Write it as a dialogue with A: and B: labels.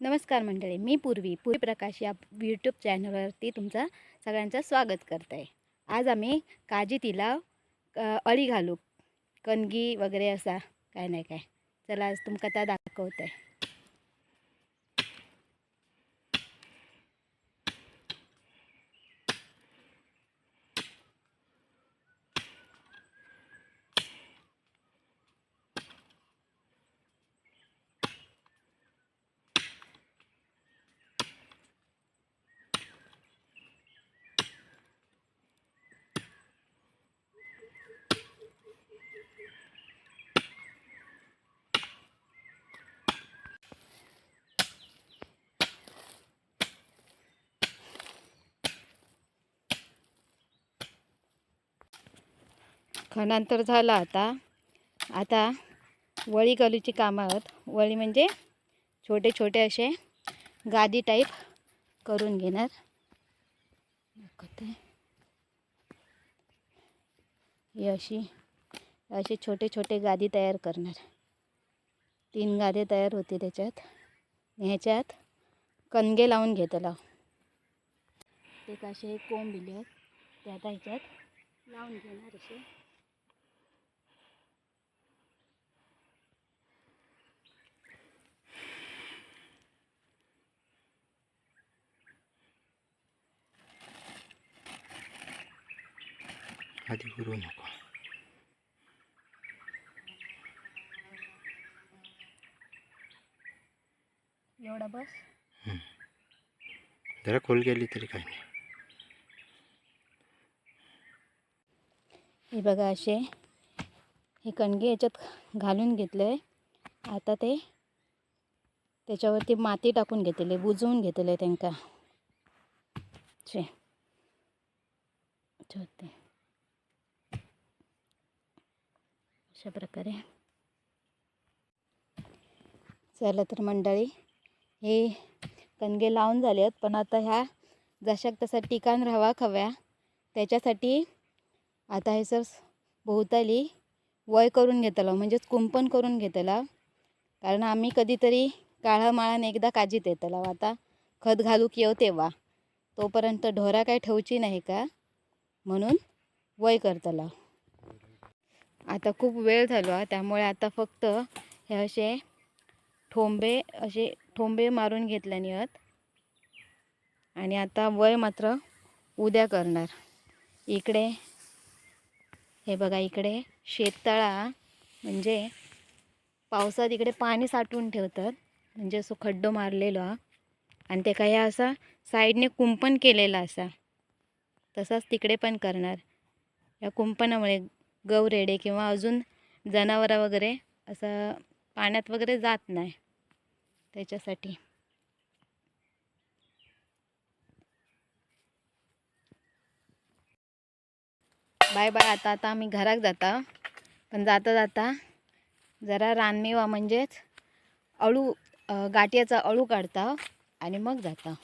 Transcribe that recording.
A: नमस्कार मंडळी मी पूर्वी पूर्वी प्रकाश या यूट्यूब चॅनलवरती तुमचं सगळ्यांचं स्वागत करत. आहे आज आम्ही काजी तिला अळी घालू कणगी वगैरे असा काय नाही काय. चला आज तुमका त्या दाखवत. आहे खणांतर झालं आता. आता वळी घालूची कामं आहेत. वळी म्हणजे छोटे छोटे असे गादी टाईप करून घेणार. ही अशी असे छोटे छोटे गादी तयार करणार. तीन गादे तयार होते त्याच्यात. ह्याच्यात कणगे लावून घेतला एक असे कोंब दिले आहेत आता ह्याच्यात लावून घेणार असे.
B: आधी करू नको
A: एवढा बस
B: जरा खोल गेली तरी काही नाही
A: हे बघा असे हे कणगे याच्यात घालून घेतले आहे आता ते त्याच्यावरती माती टाकून घेतले बुजवून घेतले त्यांका अशा प्रकारे. चला तर मंडळी हे कणगे लावून झाले आहेत पण आता ह्या जशाक तसा टिकाण राहावा खव्या. त्याच्यासाठी आता हे सर भोवताली वय करून घेतला म्हणजेच कुंपण करून घेतला. कारण आम्ही कधीतरी काळा माळाने एकदा काजीत येतला. आता खत घालूक येऊ तेव्हा. तोपर्यंत ढोरा काय ठेवची नाही का? म्हणून वय करतला. आता खूप वेळ झालो हा, त्यामुळे आता फक्त हे असे ठोंबे असे ठोंबे मारून घेतल्याने आहेत आणि आता वय मात्र उद्या करणार. इकडे हे बघा इकडे शेततळा म्हणजे पावसात इकडे पाणी साठवून ठेवतात. म्हणजे असं खड्डो मारलेलो हा. आणि ते काय असा साईडने कुंपण केलेला असा. तसाच तिकडे पण करणार. या कुंपणामुळे गवरेडे किंवा अजून जनावरं वगैरे असं पाण्यात वगैरे जात नाही. त्याच्यासाठी. बाय बाय आता आता आम्ही घरात जाता. पण जाता जाता जरा रानमेवा म्हणजेच अळू गाठियाचा गाठ्याचा अळू काढता आणि मग जाता.